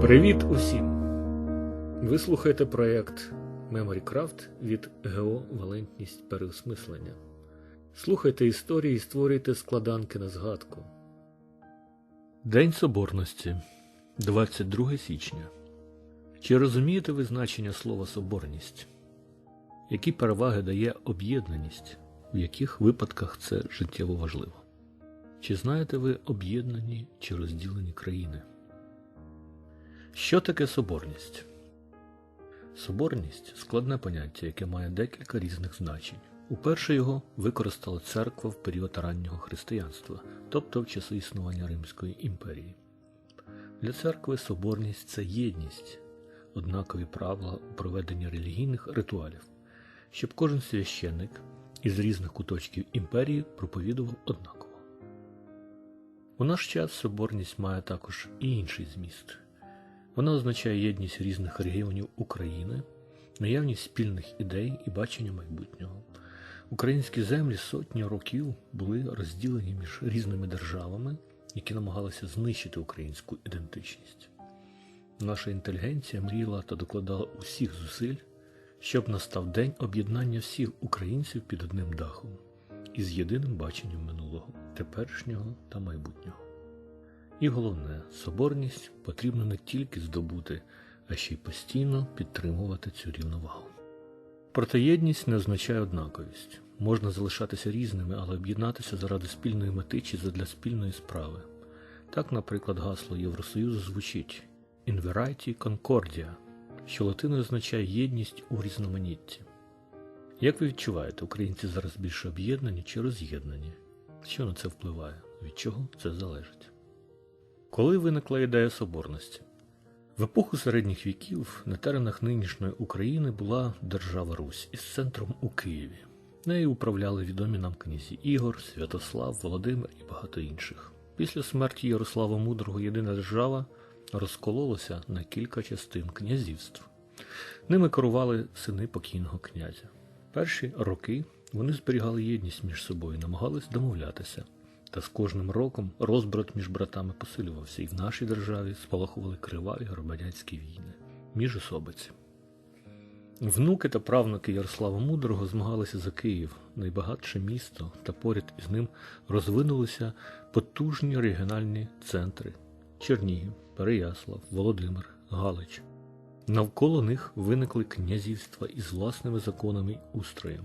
Привіт усім! Ви слухаєте проєкт MemoryCraft від ГО Валентність переосмислення. Слухайте історії і створюйте складанки на згадку. День Соборності 22 січня. Чи розумієте ви значення слова соборність? Які переваги дає об'єднаність, в яких випадках це життєво важливо? Чи знаєте ви об'єднані чи розділені країни? Що таке соборність? Соборність складне поняття, яке має декілька різних значень. Уперше його використала церква в період раннього християнства, тобто в часи існування Римської імперії. Для церкви соборність це єдність, однакові правила у проведенні релігійних ритуалів, щоб кожен священник із різних куточків імперії проповідував однаково. У наш час соборність має також і інший зміст. Вона означає єдність різних регіонів України, наявність спільних ідей і бачення майбутнього. Українські землі сотні років були розділені між різними державами, які намагалися знищити українську ідентичність. Наша інтелігенція мріяла та докладала усіх зусиль, щоб настав день об'єднання всіх українців під одним дахом із єдиним баченням минулого, теперішнього та майбутнього. І головне, соборність потрібно не тільки здобути, а ще й постійно підтримувати цю рівновагу. Проте єдність не означає однаковість. Можна залишатися різними, але об'єднатися заради спільної мети чи задля спільної справи. Так, наприклад, гасло Євросоюзу звучить In Variety Concordia, що латиною означає єдність у різноманітті. Як ви відчуваєте, українці зараз більше об'єднані чи роз'єднані? Що на це впливає? Від чого це залежить? Коли виникла ідея соборності? В епоху середніх віків на теренах нинішньої України була держава Русь із центром у Києві. Нею управляли відомі нам князі Ігор, Святослав, Володимир і багато інших. Після смерті Ярослава Мудрого єдина держава розкололася на кілька частин князівств. Ними керували сини покійного князя. Перші роки вони зберігали єдність між собою, намагались домовлятися. Та з кожним роком розбрат між братами посилювався, і в нашій державі спалахували криваві громадянські війни міжособиці. Внуки та правнуки Ярослава Мудрого змагалися за Київ, найбагатше місто, та поряд із ним розвинулися потужні регіональні центри Чернігів, Переяслав, Володимир, Галич. Навколо них виникли князівства із власними законами й устроєм.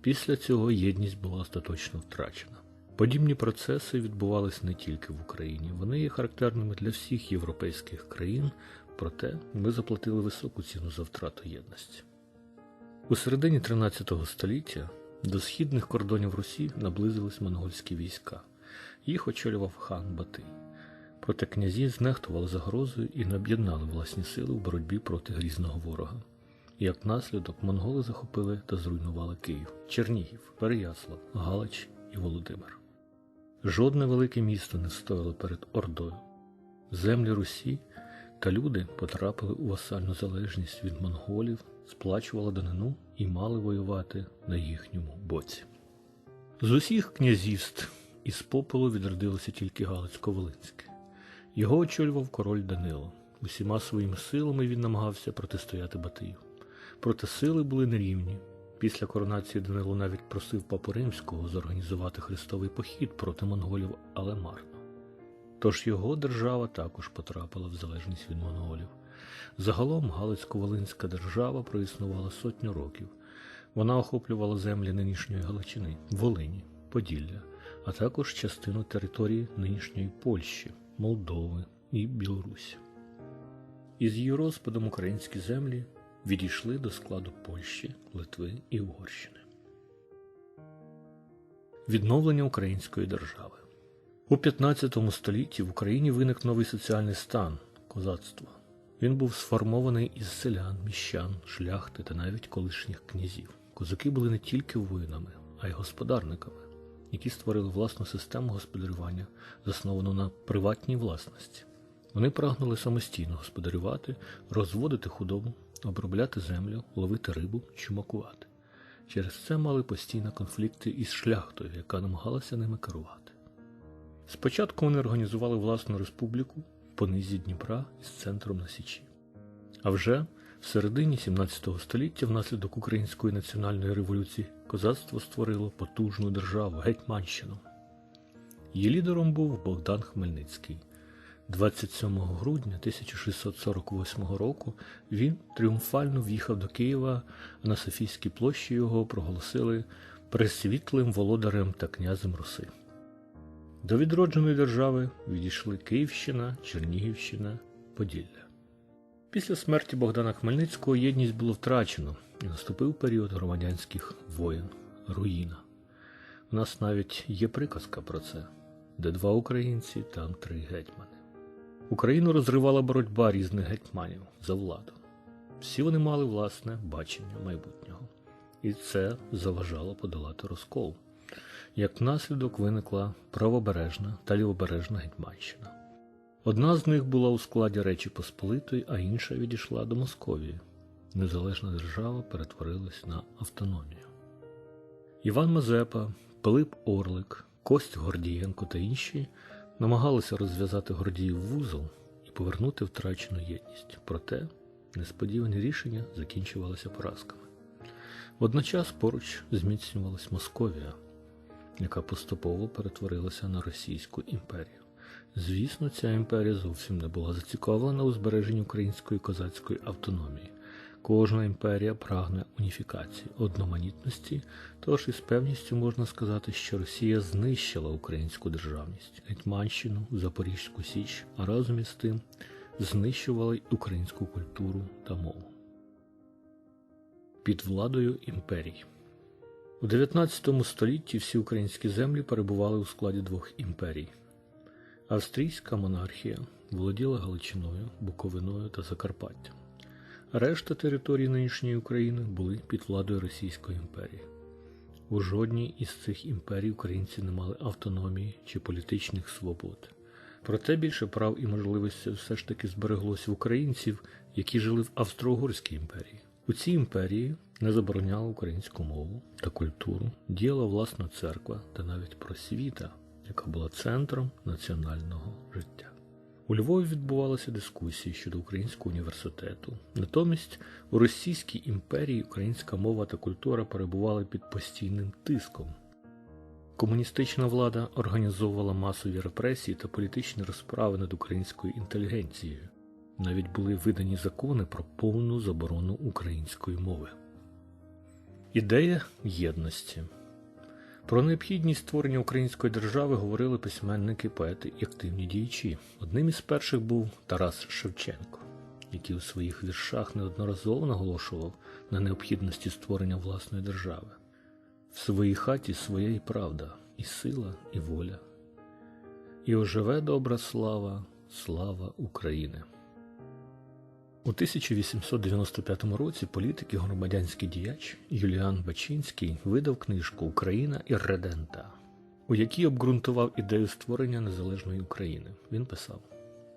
Після цього єдність була остаточно втрачена. Подібні процеси відбувалися не тільки в Україні, вони є характерними для всіх європейських країн, проте ми заплатили високу ціну за втрату єдності. У середині 13 століття до східних кордонів Русі наблизились монгольські війська. Їх очолював хан Батий. Проте князі знехтували загрозою і не об'єднали власні сили в боротьбі проти грізного ворога. Як наслідок монголи захопили та зруйнували Київ, Чернігів, Переяслав, Галич і Володимир. Жодне велике місто не стояло перед Ордою. Землі Русі та люди потрапили у васальну залежність від монголів, сплачували данину і мали воювати на їхньому боці. З усіх князівств із попелу відродилося тільки Галицько-Волинське. Його очолював король Данило. Усіма своїми силами він намагався протистояти Батию. Проте сили були нерівні. Після коронації Данило навіть просив Папу Римського зорганізувати хрестовий похід проти монголів, але марно. Тож його держава також потрапила в залежність від монголів. Загалом Галицько-Волинська держава проіснувала сотню років. Вона охоплювала землі нинішньої Галичини, Волині, Поділля, а також частину території нинішньої Польщі, Молдови і Білорусі. Із її розпадом українські землі відійшли до складу Польщі, Литви і Угорщини. Відновлення української держави у 15 столітті в Україні виник новий соціальний стан козацтва. Він був сформований із селян, міщан, шляхти та навіть колишніх князів. Козаки були не тільки воїнами, а й господарниками, які створили власну систему господарювання, засновану на приватній власності. Вони прагнули самостійно господарювати, розводити худобу, обробляти землю, ловити рибу, чумакувати. Через це мали постійно конфлікти із шляхтою, яка намагалася ними керувати. Спочатку вони організували власну республіку, по низі Дніпра із центром на Січі. А вже в середині 17 століття, внаслідок Української національної революції, козацтво створило потужну державу Гетьманщину. Її лідером був Богдан Хмельницький. 27 грудня 1648 року він тріумфально в'їхав до Києва, а на Софійській площі його проголосили пресвітлим володарем та князем Руси. До відродженої держави відійшли Київщина, Чернігівщина, Поділля. Після смерті Богдана Хмельницького єдність було втрачено і наступив період громадянських воєн, руїна. У нас навіть є приказка про це, де два українці, там три гетьмани. Україну розривала боротьба різних гетьманів за владу. Всі вони мали власне бачення майбутнього, і це заважало подолати розкол. Як наслідок виникла правобережна та лівобережна Гетьманщина. Одна з них була у складі Речі Посполитої, а інша відійшла до Московії. Незалежна держава перетворилась на автономію. Іван Мазепа, Пилип Орлик, Кость Гордієнко та інші намагалися розв'язати Гордіїв вузол і повернути втрачену єдність. Проте несподівані рішення закінчувалися поразками. Водночас поруч зміцнювалась Московія, яка поступово перетворилася на Російську імперію. Звісно, ця імперія зовсім не була зацікавлена у збереженні української козацької автономії. Кожна імперія прагне уніфікації, одноманітності, тож із певністю можна сказати, що Росія знищила українську державність, Гетьманщину, Запорізьку Січ, а разом із тим знищувала й українську культуру та мову. Під владою імперій. У 19 столітті всі українські землі перебували у складі двох імперій. Австрійська монархія володіла Галичиною, Буковиною та Закарпаттям. Решта територій нинішньої України були під владою Російської імперії. У жодній із цих імперій українці не мали автономії чи політичних свобод. Проте більше прав і можливостей все ж таки збереглося в українців, які жили в Австро-Угорській імперії. У цій імперії не забороняли українську мову та культуру, діяла власна церква та навіть просвіта, яка була центром національного життя. У Львові відбувалися дискусії щодо українського університету. Натомість у Російській імперії українська мова та культура перебували під постійним тиском. Комуністична влада організовувала масові репресії та політичні розправи над українською інтелігенцією. Навіть були видані закони про повну заборону української мови. Ідея єдності. Про необхідність створення української держави говорили письменники, поети і активні діячі. Одним із перших був Тарас Шевченко, який у своїх віршах неодноразово наголошував на необхідності створення власної держави. В своїй хаті своя і правда, і сила, і воля. І оживе добра слава, слава України. У 1895 році політик і громадянський діяч Юліан Бачинський видав книжку Україна і Редента, у якій обґрунтував ідею створення незалежної України. Він писав: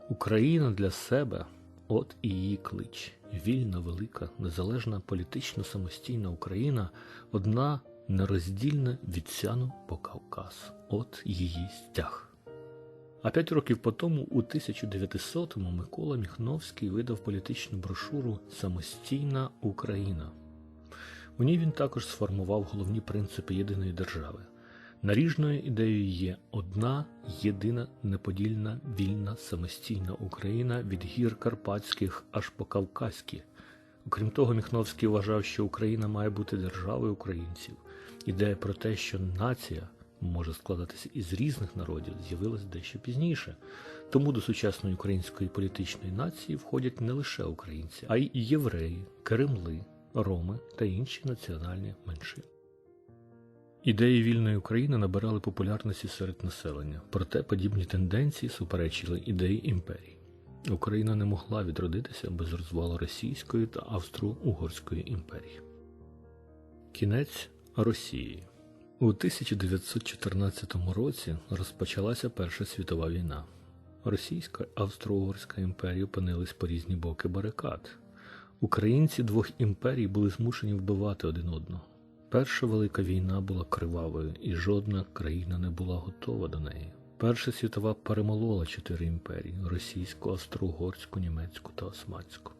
Україна для себе от і її клич, вільна, велика, незалежна, політично самостійна Україна, одна нероздільна від сяну по Кавказ, от її стяг. А п'ять років по тому, у 1900-му, Микола Міхновський видав політичну брошуру Самостійна Україна. У ній він також сформував головні принципи єдиної держави. Наріжною ідеєю є одна єдина неподільна вільна самостійна Україна від гір Карпатських аж по Кавказькі. Окрім того, Міхновський вважав, що Україна має бути державою українців. Ідея про те, що нація може складатися із різних народів, з'явилась дещо пізніше. Тому до сучасної української політичної нації входять не лише українці, а й євреї, керемли, роми та інші національні меншини. Ідеї вільної України набирали популярності серед населення, проте подібні тенденції суперечили ідеї імперії. Україна не могла відродитися без розвалу Російської та Австро-Угорської імперії. Кінець Росії у 1914 році розпочалася Перша світова війна. Російська Австро-Угорська імперія опинились по різні боки барикад. Українці двох імперій були змушені вбивати один одного. Перша велика війна була кривавою, і жодна країна не була готова до неї. Перша світова перемолола чотири імперії російську, австро-угорську, німецьку та османську.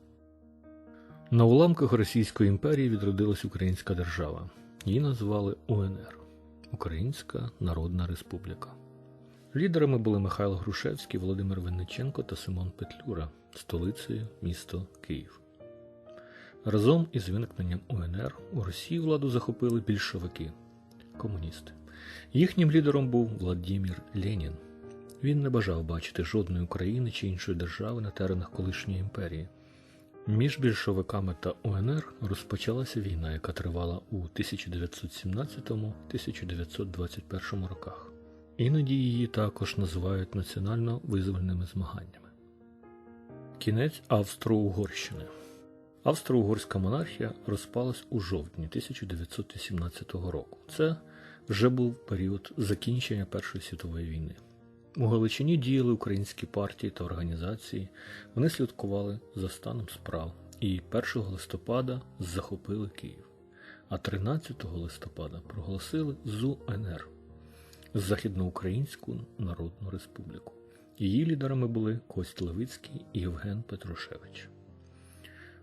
На уламках Російської імперії відродилась Українська держава. Її назвали УНР Українська Народна Республіка. Лідерами були Михайло Грушевський, Володимир Винниченко та Симон Петлюра, столицею місто Київ. Разом із виникненням УНР у Росії владу захопили більшовики комуністи. Їхнім лідером був Владимир Ленін. Він не бажав бачити жодної України чи іншої держави на теренах колишньої імперії. Між більшовиками та УНР розпочалася війна, яка тривала у 1917-1921 роках. Іноді її також називають національно-визвольними змаганнями. Кінець Австро-Угорщини. Австро-Угорська монархія розпалась у жовтні 1917 року. Це вже був період закінчення Першої світової війни. У Галичині діяли українські партії та організації, вони слідкували за станом справ і 1 листопада захопили Київ, а 13 листопада проголосили ЗУНР Західноукраїнську Народну Республіку. Її лідерами були Кость Левицький і Євген Петрушевич.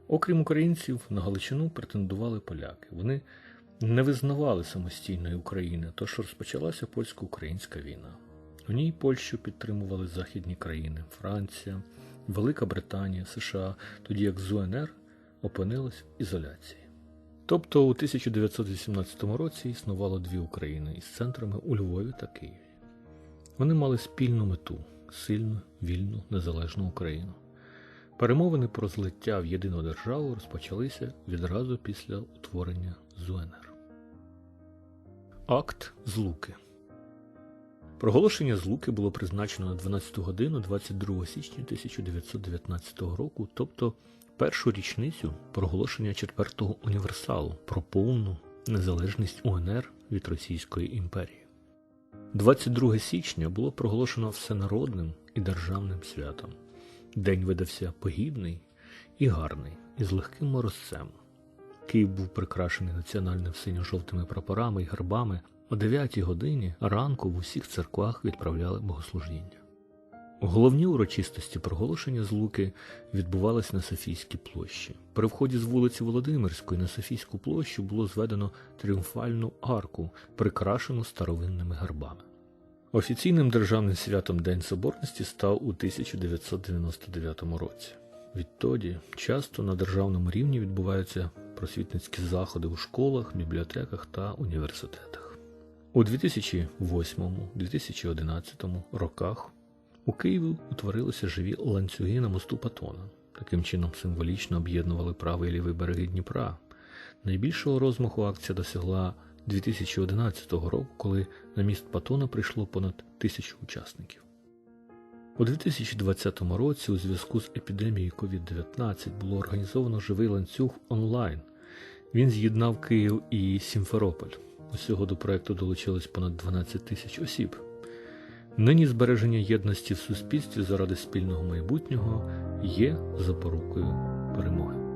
Окрім українців, на Галичину претендували поляки. Вони не визнавали самостійної України, тож розпочалася польсько-українська війна. У ній Польщу підтримували західні країни Франція, Велика Британія, США, тоді як ЗУНР опинилась в ізоляції. Тобто у 1918 році існувало дві України із центрами у Львові та Києві. Вони мали спільну мету сильну, вільну, незалежну Україну. Перемовини про злиття в єдину державу розпочалися відразу після утворення ЗУНР. Акт Злуки Проголошення Злуки було призначено на 12 годину 22 січня 1919 року, тобто першу річницю проголошення четвертого універсалу про повну незалежність УНР від Російської імперії. 22 січня було проголошено всенародним і державним святом. День видався погідний і гарний, із легким морозцем. Київ був прикрашений національним синьо-жовтими прапорами і гербами. О 9 годині ранку в усіх церквах відправляли богослужіння. Головні урочистості проголошення злуки відбувалися на Софійській площі. При вході з вулиці Володимирської на Софійську площу було зведено тріумфальну арку, прикрашену старовинними гербами. Офіційним державним святом День Соборності став у 1999 році. Відтоді часто на державному рівні відбуваються просвітницькі заходи у школах, бібліотеках та університетах. У 2008-2011 роках у Києві утворилися живі ланцюги на мосту Патона. Таким чином символічно об'єднували правий і лівий береги Дніпра. Найбільшого розмаху акція досягла 2011 року, коли на міст Патона прийшло понад тисячу учасників. У 2020 році у зв'язку з епідемією COVID-19 було організовано живий ланцюг онлайн. Він з'єднав Київ і Сімферополь. Усього до проекту долучилось понад 12 тисяч осіб. Нині збереження єдності в суспільстві заради спільного майбутнього є запорукою перемоги.